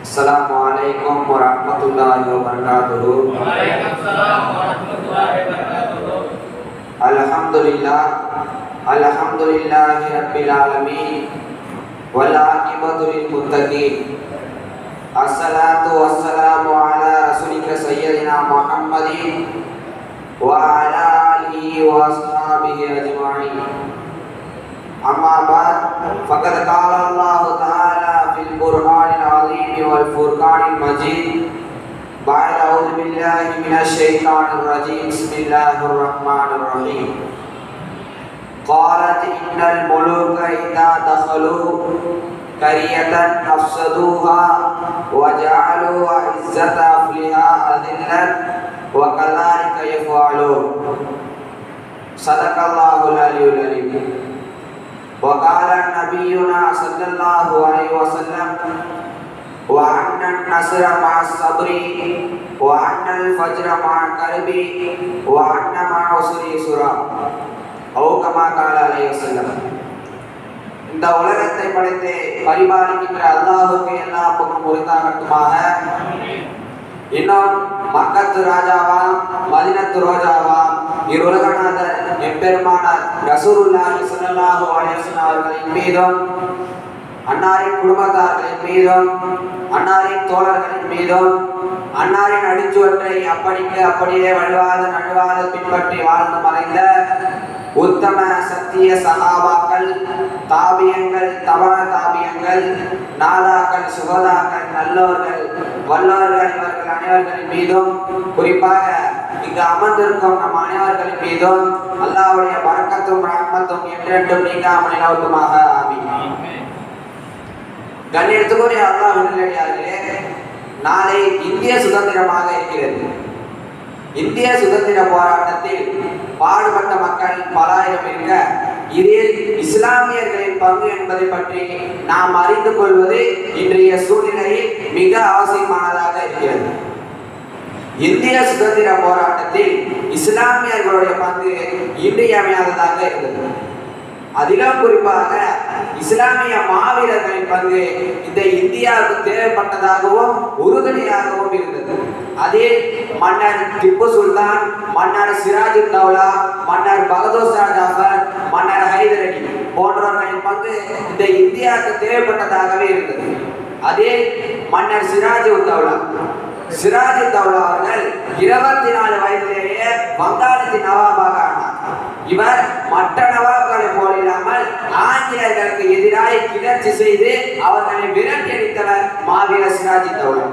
السلام علیکم ورحمت اللہ وبرکاتہ۔ الحمدللہ الحمدللہ رب العالمین، والعاقبۃ للمتقین۔ الصلاة والسلام على رسولك سيدنا محمد وعلى آله وأصحابه أجمعين أما بعد، فقد قال الله تعالى والفرقان المجيد. بعد أعوذ بالله من الشيطان الرجيم. بسم الله الرحمن الرحيم. قالت إن الملوك إذا دخلوا قرية أفسدوها وجعلوا عزة أهلها أذلة وكذلك يفعلون. صدق الله العلي العليم وقال نبينا صلى الله عليه وسلم وأن النصر مع الصبر وأن الفجر مع الكرب وأن مع عسر يسرا أو كما قال عليه وسلم இந்த உலகத்தை படைத்து பரிபாலிக்கின்ற அல்லாஹுக்கு எல்லா பக்கம் உரித்தாகட்டுமாக இன்னும் மக்கத்து ராஜாவா மதினத்து ரோஜாவா இருலகநாதர் எம்பெருமானார் ரசூலுல்லாஹி ஸல்லல்லாஹு அலைஹி வஸல்லம் அவர்களின் மீதும் அன்னாரின் குடும்பத்தார்களின் மீதும் அன்னாரின் தோழர்களின் மீதும் அன்னாரின் அடிச்சுவற்றை அப்படிக்கு அப்படியே வழுவாத நழுவாத பின்பற்றி வாழ்ந்து மறைந்த உத்தம சத்திய சகாபாக்கள் தாபியங்கள் தவண தாபியங்கள் நாதாக்கள் சுகதாக்கள் நல்லோர்கள் வல்லோர்கள் இவர்கள் அனைவர்களின் மீதும் குறிப்பாக இங்கு அமர்ந்திருக்கும் நம் அனைவர்களின் மீதும் அல்லாவுடைய வணக்கத்தும் ரஹ்மத்தும் என்றென்றும் நீங்காமல் நிலவட்டுமாக. ஆமீன். கண்ணியத்துக்குரிய அல்லாஹ் விடுதலையார்களே நாளை இந்திய சுதந்திரமாக இருக்கிறது. இந்திய சுதந்திர போராட்டத்தில் பாடுபட்ட மக்கள் பலாயிரம் இருக்க இதில் இஸ்லாமியர்களின் பங்கு என்பதை பற்றி நாம் அறிந்து கொள்வது இன்றைய சூழ்நிலையில் மிக அவசியமானதாக இருக்கிறது. இந்திய சுதந்திர போராட்டத்தில் இஸ்லாமியர்களுடைய பங்கு இன்றியமையாததாக இருந்தது. அதிலும் குறிப்பாக இஸ்லாமிய மாவீரர்களின் பங்கு இந்த இந்தியாவுக்கு தேவைப்பட்டதாகவும் உறுதுணையாகவும் இருந்தது. அதில் மன்னர் திப்பு சுல்தான் மன்னர் சிராஜு தௌலா மன்னர் பகதூர் ஷா ஜாஃபர் மன்னர் ஹைதர் அலி போன்றவர்களின் பங்கு இந்த இந்தியாவுக்கு தேவைப்பட்டதாகவே இருந்தது. அதே மன்னர் சிராஜு தௌலா. சிராஜு தௌலா அவர்கள் இருபத்தி நாலு வயதிலேயே வங்காளத்தின் நவாபாக ஆனார். இவர் மற்ற நவாப் ஆங்கிலேயர்களுக்கு எதிராக கிளர்ச்சி செய்து அவர்களை விரட்டி அடித்தவர் மாவீர சிராஜி தௌலா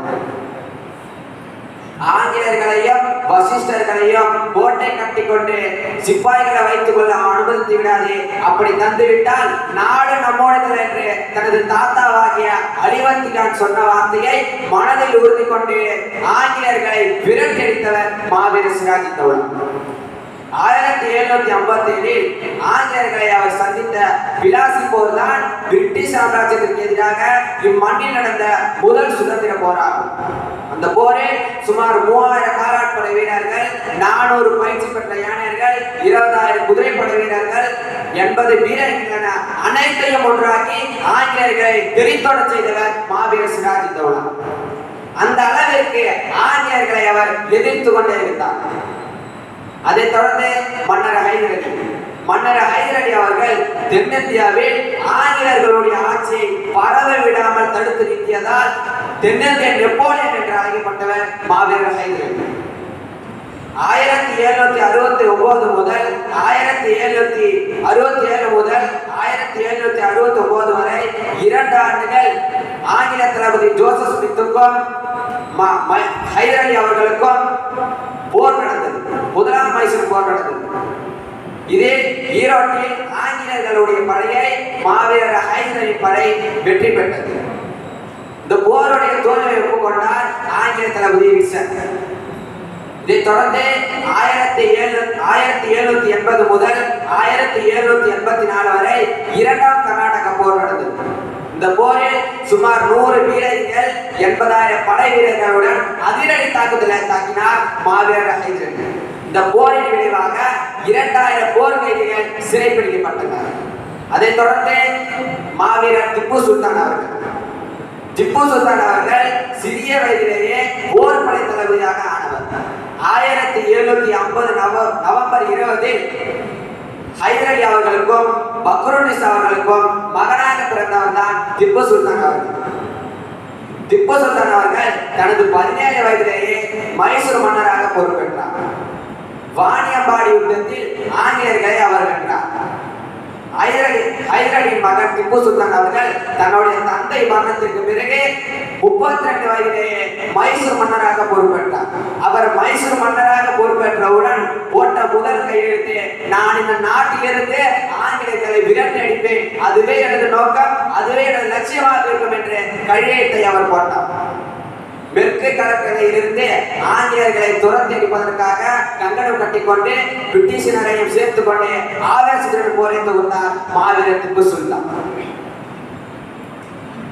ஆங்கிலேயர்களையும் வசிஷ்டர்களையும் கோட்டை கட்டிக்கொண்டு சிப்பாய்களை வைத்துக் கொள்ள அனுமதித்து விடாதே. அப்படி தந்துவிட்டால் நாடு நம்மோடது என்று தனது தாத்தாவாகிய அழிவந்தி கான் சொன்ன வார்த்தையை மனதில் உறுதி கொண்டு ஆங்கிலேயர்களை விரட்டடித்தவர் மாவீர சிராஜி தௌலா ஆயிரத்தி எழுநூத்தி ஐம்பத்தி ஏழில் ஆங்கிலேயர்களை அவர் சந்தித்த விலாசி போர் தான் பிரிட்டிஷ் சாம்ராஜ்யத்திற்கு எதிராக இம்மண்ணில் நடந்த முதல் சுதந்திர போராகும் அந்த போரில் சுமார் மூவாயிரம் காலாட்படை வீரர்கள் நானூறு பயிற்சி பெற்ற யானையர்கள் இருபதாயிரம் குதிரைப்படை வீரர்கள் எண்பது வீரர்கள் என அனைத்தையும் ஒன்றாக்கி ஆங்கிலேயர்களை தெரித்தோட செய்தவர் மாவீர சிராஜி தௌலா. அந்த அளவிற்கு ஆங்கிலேயர்களை அவர் எதிர்த்து கொண்டே இருந்தார். அதைத் தொடர்ந்து மன்னர் ஹைதர் அலி மன்னர் ஹைதர் அலி அவர்கள் தென்னிந்தியாவில் ஆங்கிலர்களுடைய ஆட்சியை பரவ விடாமல் தடுத்து நிறுத்தியதால் தென்னிந்திய நெப்போலியன் என்று அழைக்கப்பட்டவர் மாவீரர் ஹைதர் அலி ஆயிரத்தி எழுநூத்தி அறுபத்தி ஒன்பது முதல் ஆயிரத்தி எழுநூத்தி அறுபத்தி ஏழு முதல் ஆயிரத்தி எழுநூத்தி அறுபத்தி ஒன்பது வரை இரண்டு ஆண்டுகள் ஆங்கில தளபதி ஜோசப் ஸ்மித்துக்கும் ம- ம- ஹைதர் அலி அவர்களுக்கும் போர் நடந்தது. முதலாம் மைசூர் போர் நடந்தது ஈரோட்டில் ஆங்கிலேயர்களுடைய படையை மாவீரர் ஹைதரின் படை வெற்றி பெற்றது. இந்த போருடைய தோல்வியை ஒப்புக்கொண்டார் ஆங்கில தளபதி வில்சன் இதைத் தொடர்ந்து ஆயிரத்தி ஏழு ஆயிரத்தி எழுநூத்தி எண்பது முதல் ஆயிரத்தி எழுநூத்தி எண்பத்தி நாலு வரை இரண்டாம் கர்நாடக போர் நடந்தது. இந்த போரில் சுமார் நூறு வீரர்கள் எண்பதாயிரம் படை வீரர்களுடன் அதிரடி தாக்குதலை தாக்கினார் மாவீரர் ஹைதர் இந்த போரின் விளைவாக இரண்டாயிரம் போர் கைதிகள் சிறைப்பிடிக்கப்பட்டனர் அதைத் தொடர்ந்து மாவீரர் திப்பு சுல்தான் அவர்கள். திப்பு சுல்தான் அவர்கள் சிறிய வயதிலேயே போர் படை தளபதியாக ஆனவர். ஆயிரத்தி எழுநூத்தி ஐம்பது நவ நவம்பர் இருபதில் ஹைதரலி அவர்களுக்கும் பக்ருனிஸ் அவர்களுக்கும் மகனாக பிறந்தவர் தான் திப்பு சுல்தான் அவர்கள். திப்பு சுல்தான் அவர்கள் தனது பதினேழு வயதிலேயே மைசூர் மன்னராக பொறுப்பேற்றார். வாணியம்பாடி யுத்தத்தில் ஆங்கிலேயர்களை அவர் வென்றார். ஹைதரலி மகன் திப்பு சுல்தான் அவர்கள் தன்னுடைய தந்தை மரணத்திற்கு பிறகு முப்பத்தி ரெண்டு வயதிலேயே மைசூர் மன்னராக பொறுப்பேற்றார். அவர் மைசூர் மன்னராக பொறுப்பேற்றவுடன் போட்ட முதல் கையெழுத்து நான் இந்த நாட்டிலிருந்து ஆங்கிலேயர்களை விரட்டி அடிப்பேன். அதுவே எனது நோக்கம் அதுவே எனது லட்சியமாக இருக்கும் என்று கையெழுத்தை அவர் போட்டார். மேற்கு கடற்கரையிலிருந்து ஆங்கிலேயர்களை துரத்தி அடிப்பதற்காக கங்கணம் கட்டிக்கொண்டு பிரிட்டிஷினரையும் சேர்த்துக் கொண்டு ஆவேசத்துடன் போரை தொகுத்தார் மாவீரர் திப்பு சுல்தான்.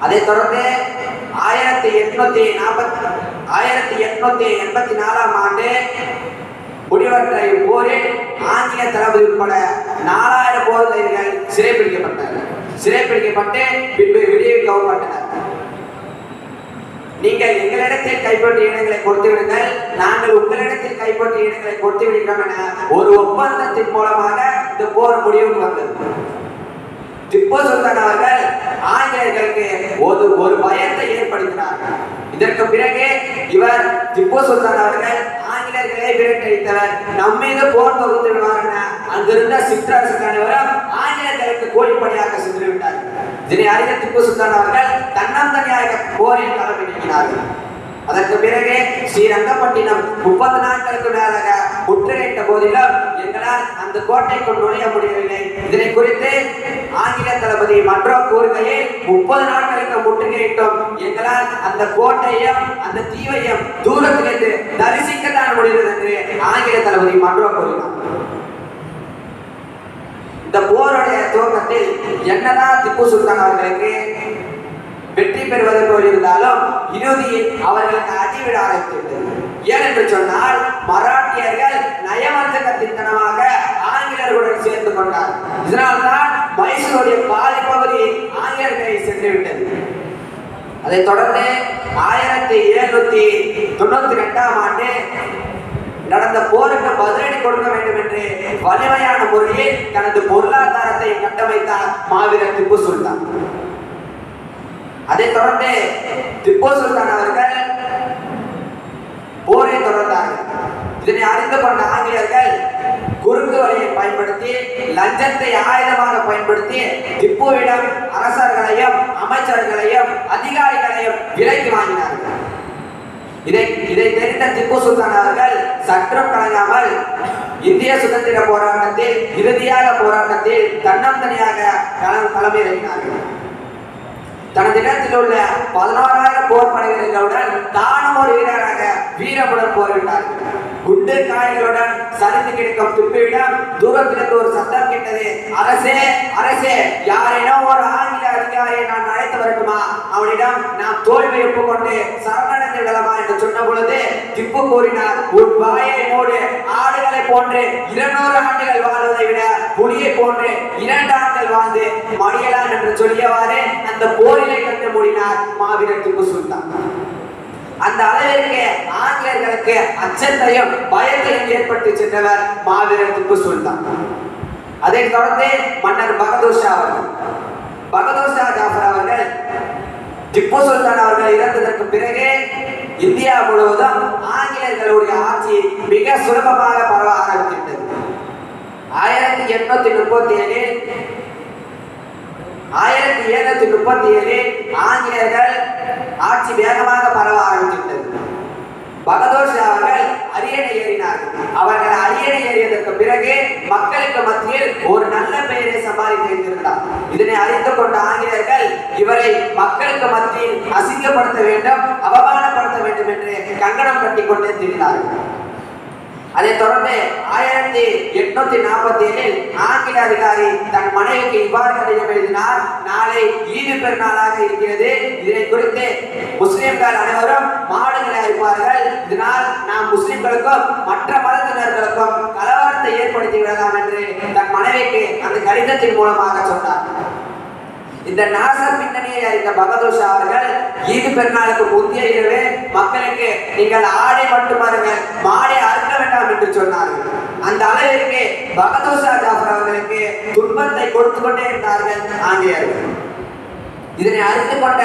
அதைத் தொடர்ந்து ஆயிரத்தி எட்நூத்தி நாற்பத்தி ஆயிரத்தி எட்நூத்தி எண்பத்தி நாலாம் ஆண்டு முடிவற்ற இப்போரில் ஆங்கில தளபதி உட்பட நாலாயிரம் போர் கைதிகள் சிறைப்பிடிக்கப்பட்டனர் சிறைப்பிடிக்கப்பட்டு பின்பு விடுவிக்கப்பட்டனர் நீங்கள் எங்களிடத்தில் கைப்பற்றிய இடங்களை கொடுத்து விடுங்கள். நாங்கள் உங்களிடத்தில் கைப்பற்றிய இடங்களை கொடுத்து விடுகிறோம் என ஒரு ஒப்பந்தத்தின் மூலமாக இந்த போர் முடிவுக்கு வந்தது. திப்பு சுல்தான் அவர்கள் ஆங்கிலேயர்களுக்கு ஒரு ஒரு பயத்தை ஏற்படுத்தினார்கள் இதற்கு பிறகு இவர் திப்பு சுல்தான் அவர்கள் ஆங்கிலேயர்களை விரட்டடித்தவர் நம் மீது போர் தொகுத்து விடுவார் என அங்கிருந்த சிற்றரசு தலைவரும் ஆங்கிலேயர்களுக்கு கோழிப்படையாக சென்று விட்டார்கள் இதனை அறிந்த திப்பு சுல்தான் அவர்கள் தன்னந்தனியாக போரில் களம் அதற்கு பிறகு ஸ்ரீரங்கப்பட்டினம் முப்பது நாட்களுக்கு மேலாக முற்றுகையிட்ட போதிலும் எங்களால் அந்த கோட்டைக்குள் நுழைய முடியவில்லை. இதனை குறித்து ஆங்கில தளபதி மன்றம் கூறுகையில் முப்பது நாட்களுக்கு முற்றுகையிட்டோம். எங்களால் அந்த கோட்டையும் அந்த தீவையும் தூரத்திலிருந்து தரிசிக்கத்தான் முடிந்தது என்று ஆங்கில தளபதி மன்றம் கூறினார். இந்த போருடைய துவக்கத்தில் என்னதான் திப்பு சுல்தான் அவர்களுக்கு வெற்றி பெறுவது போல் இருந்தாலும் இறுதியில் அவர்களுக்கு அடிவிட ஆரம்பித்துவிட்டது. ஏனென்று சொன்னால் மராட்டியர்கள் நயவஞ்சகத்தித்தனமாக ஆங்கிலேயர்களுடன் சேர்ந்து கொண்டார். இதனால்தான் மைசூருடைய பாதி பகுதி ஆங்கிலேயர்களை சென்று விட்டது அதைத் தொடர்ந்து ஆயிரத்தி எழுநூத்தி தொண்ணூத்தி ரெண்டாம் ஆண்டு நடந்த போருக்கு பதிலடி கொடுக்க வேண்டும் என்று வலிமையான முறையில் தனது பொருளாதாரத்தை கட்டமைத்தார் மாவீரர் திப்பு சுல்தான். அதைத் தொடர்ந்து திப்பு சுல்தான் அவர்கள் போரை தொடர்ந்தார்கள் இதனை அறிந்து கொண்ட ஆங்கிலேயர்கள் குறுக்கு வழியை பயன்படுத்தி லஞ்சத்தை ஆயுதமாக பயன்படுத்தி திப்புவிடம் அரசர்களையும் அமைச்சர்களையும் அதிகாரிகளையும் விலைக்கு வாங்கினார்கள். இதை இதை தெரிந்த திப்பு சுல்தான் அவர்கள் சற்றம் கலங்காமல் இந்திய சுதந்திர போராட்டத்தில் இறுதியாக போராட்டத்தில் தன்னந்தனியாக தலைமை இறங்கினார்கள் தனது இடத்தில் உள்ள பதினோராயிரம் போர் படைகளுடன் தான் வீரமுடன் போரிட்டார்கள் குண்டு காய்களுடன் சரிந்து கிடக்கும் துப்பியிடம் தூரத்திலிருந்து ஒரு சத்தம் கேட்டது அரசே அரசே யாரேனோ ஒரு ஆங்கில அதிகாரியை நான் அழைத்து வரட்டுமா? அவனிடம் நாம் தோல்வி ஒப்புக்கொண்டு சரணடைந்து விடலாமா? என்று சொன்ன பொழுது திப்பு கூறினார் உன் வாயை மூடு. ஆடுகளை போன்று இருநூறு ஆண்டுகள் வாழ்வதை விட புலியை போன்று இரண்டு ஆண்டுகள் வாழ்ந்து மடியலாம் என்று சொல்லியவாறு அந்த போரிலை கண்டு மூடினார் மாவீரன் திப்பு சுல்தான். அந்த அளவிற்கு ஆங்கிலேயர்களுக்கு அச்சத்தையும் பயத்தையும் ஏற்பட்டு சென்றவர் மாவீரர் திப்பு சுல்தான். அதை தொடர்ந்து மன்னர் பகதூர் ஷா அவர்கள். பகதூர் ஷா ஜாஃபர் அவர்கள் திப்பு சுல்தான் அவர்கள் இறந்ததற்கு பிறகு இந்தியா முழுவதும் ஆங்கிலேயர்களுடைய ஆட்சி மிக சுலபமாக பரவ ஆரம்பித்தது ஆயிரத்தி எண்பத்தி முப்பத்தி ஏழில் ஆயிரத்தி எழுநூத்தி முப்பத்தி ஏழில் ஆங்கிலேயர்கள் ஆட்சி வேகமாக பரவ ஆரம்பித்துவிட்டது. பகதோஷ் அவர்கள் அரியணை ஏறினார்கள். அவர்கள் அரியணை ஏறியதற்கு பிறகு மக்களுக்கு மத்தியில் ஒரு நல்ல பெயரை சம்பாதித்து வைத்திருந்தார் இதனை அறிந்து கொண்ட ஆங்கிலேயர்கள் இவரை மக்களுக்கு மத்தியில் அசிங்கப்படுத்த வேண்டும் அவமானப்படுத்த வேண்டும் என்று கங்கணம் கட்டி கொண்டே திரிந்தார்கள். அதைத் தொடர்ந்து ஆயிரத்தி எட்நூத்தி நாற்பத்தி ஏழில் ஆங்கில அதிகாரி தன் மனைவிக்கு இவ்வாறு கடிதம் எழுதினார் நாளை ஈது பெருநாளாக இருக்கிறது. இதனை குறித்து முஸ்லிம்கள் அனைவரும் மாடுகளை அளிப்பார்கள் இதனால் நாம் முஸ்லிம்களுக்கும் மற்ற மதத்தினர்களுக்கும் கலவரத்தை ஏற்படுத்தி விடலாம் என்று தன் மனைவிக்கு அந்த கடிதத்தின் மூலமாக சொன்னார். இந்த நாசர் பின்னணியை அறிந்த பகதூர் அவர்கள் ஈது பெருநாளுக்கு முந்தைய இரவே மக்களுக்கு நீங்கள் ஆடை மட்டும் பாருங்கள் மாடை அறுக்க வேண்டாம் என்று சொன்னார்கள். அந்த அளவிற்கு பகதூர் ஜாஃபர் அவர்களுக்கு துன்பத்தை கொடுத்து கொண்டே இருந்தார்கள் ஆங்கிலேயர்கள். இதனை அறிந்து கொண்ட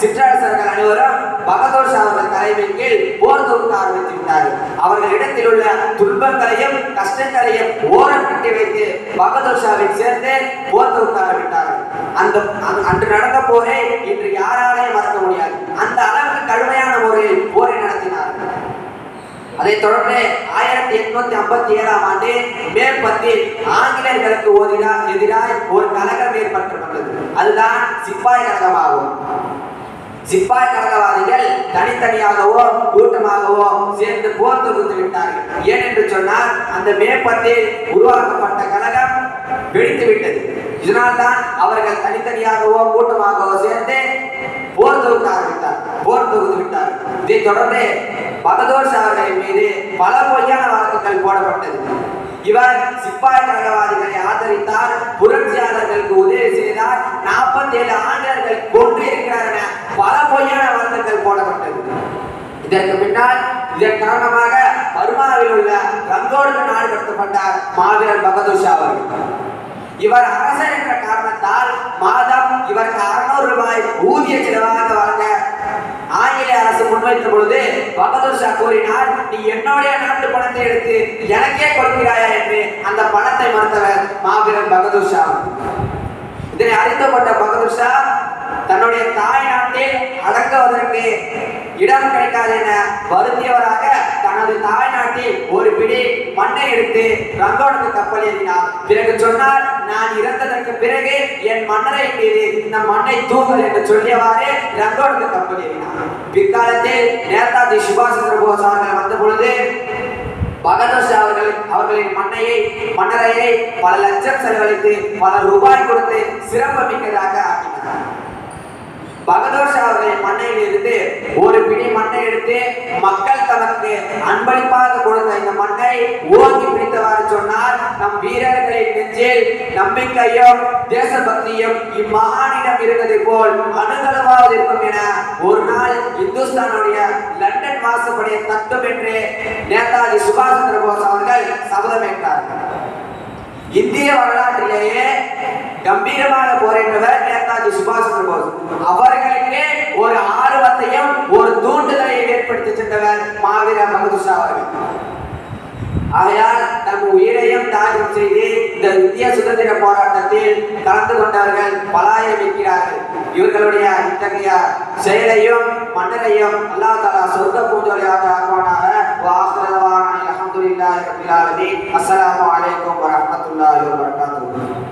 சிற்றரசர்கள் அனைவரும் பகதூர் ஷா அவர்கள் தலைமையின் கீழ் போர் தொகுக்க ஆரம்பித்து விட்டார்கள் அவர்கள் இடத்தில் உள்ள துன்பங்களையும் கஷ்டங்களையும் ஓரம் கட்டி வைத்து பகதூர் ஷாவை சேர்ந்து போர் தொகுக்க ஆரம்பித்தார்கள். அந்த அன்று நடந்த போரே இன்று யாராலையும் மறக்க முடியாது. அந்த அளவுக்கு கடுமையான முறையில் போரை நடத்தினார்கள் அதைத் தொடர்ந்து ஆயிரத்தி எட்நூத்தி ஐம்பத்தி ஏழாம் ஆண்டு மே பத்தில் ஆங்கிலேயர்களுக்கு ஓதினா எதிராக ஒரு கழகம் ஏற்பட்டுள்ளது. அதுதான் சிப்பாய் கழகமாகும் சிப்பாய் கழகவாதிகள் தனித்தனியாகவோ கூட்டமாகவோ சேர்ந்து போர் தொகுத்து விட்டார்கள். ஏனென்று சொன்னால் அந்த மே பத்தில் உருவாக்கப்பட்ட கழகம் வெடித்து விட்டது இதனால்தான் அவர்கள் தனித்தனியாகவோ கூட்டமாகவோ சேர்ந்து போர் தொகுத்து ஆரம்பித்தார் போர் தொகுத்து விட்டார் இதைத் தொடர்ந்து பகதூர் ஷா அவர்களின் மீது பல பொய்யான வழக்குகள் போடப்பட்டது. இவர் சிப்பாய் கழகவாதிகளை ஆதரித்தார். புரட்சியாளர்களுக்கு உதவி செய்தார். நாற்பத்தி ஏழு ஆண்டர்கள் கொண்டு இருக்கிறார் என பல பொய்யான வழக்குகள் போடப்பட்டது. இதற்கு பின்னால் இதன் காரணமாக பர்மாவில் உள்ள ரங்கோடு நாடு கடத்தப்பட்டார் மாவீரர் பகதூர் ஷா அவர்கள் இவர் அரசர் என்ற காரணத்தால் மாதம் இவருக்கு அறுநூறு ரூபாய் ஊதிய செலவாக வழங்க ஆங்கில அரசு முன்வைத்த பொழுது பகதூர் ஷா கூறினார் நீ என்னுடைய நாட்டு பணத்தை எடுத்து எனக்கே கொடுக்கிறாயா? என்று அந்த பணத்தை மறுத்தவர் மாபெரும் பகதூர் ஷா. இதனை அறிந்து கொண்ட பகதூர் ஷா தன்னுடைய தாய் நாட்டில் அடங்குவதற்கு இடம் கிடைக்காது என வருந்தியவராக தனது தாய் நாட்டில் ஒரு பிடி மண்ணை எடுத்து ரங்கோனுக்கு கப்பல் எழுதினார் பிறகு சொன்னார் நான் இறந்ததற்கு பிறகு என் மன்னரை மீது இந்த மண்ணை தூங்கல் என்று சொல்லியவாறு ரங்கோனுக்கு கப்பல் எழுதினார் பிற்காலத்தில் நேதாஜி சுபாஷ் சந்திர போஸ் அவர்கள் வந்த பொழுது பகதோஷ் அவர்கள் அவர்களின் மண்ணையை மன்னரையை பல லட்சம் செலவழித்து பல ரூபாய் கொடுத்து சிறப்பு மிக்கதாக ஆக்கினார் அவர்களின் மண்ணையில் இருந்து ஒரு பிடி மண்ணை எடுத்து மக்கள் தனக்கு அன்பளிப்பாக கொடுத்த இந்த மண்ணை ஓங்கி பிடித்தவாறு சொன்னார் நம் வீரர்களின் நெஞ்சில் நம்பிக்கையும் தேசபக்தியும் இம்மகானிடம் இருந்தது போல் அணுகலவாவது இருக்கும் என ஒரு நாள் இந்துஸ்தானுடைய லண்டன் மாசுபடிய தத்துவம் என்று நேதாஜி சுபாஷ் சந்திர போஸ் அவர்கள் சபதமேற்றார்கள் இந்திய வரலாற்றிலேயே கம்பீரமாக போரிட்டவர் நேதாஜி சுபாஷ் சந்திர போஸ். அவர்களுக்கு ஒரு ஆர்வத்தையும் ஒரு தூண்டுதலையும் ஏற்படுத்தி சென்றவர் மாவீர பகதூர் அவர்கள். ஆகையால் தம் உயிரையும் தியாகம் செய்து இந்த இந்திய சுதந்திர போராட்டத்தில் கலந்து கொண்டவர்கள் பலாயம் இருக்கிறார்கள் இவர்களுடைய இத்தகைய செயலையும் மன்னரையும் அல்லாஹ் தலா சொர்க்க பூஜோலியாக ஆக்குவானாக. வாஹிரவான அல்ஹம்துலில்லாஹி ரப்பில் ஆலமீன். அஸ்ஸலாமு அலைக்கும் வரஹ்மத்துல்லாஹி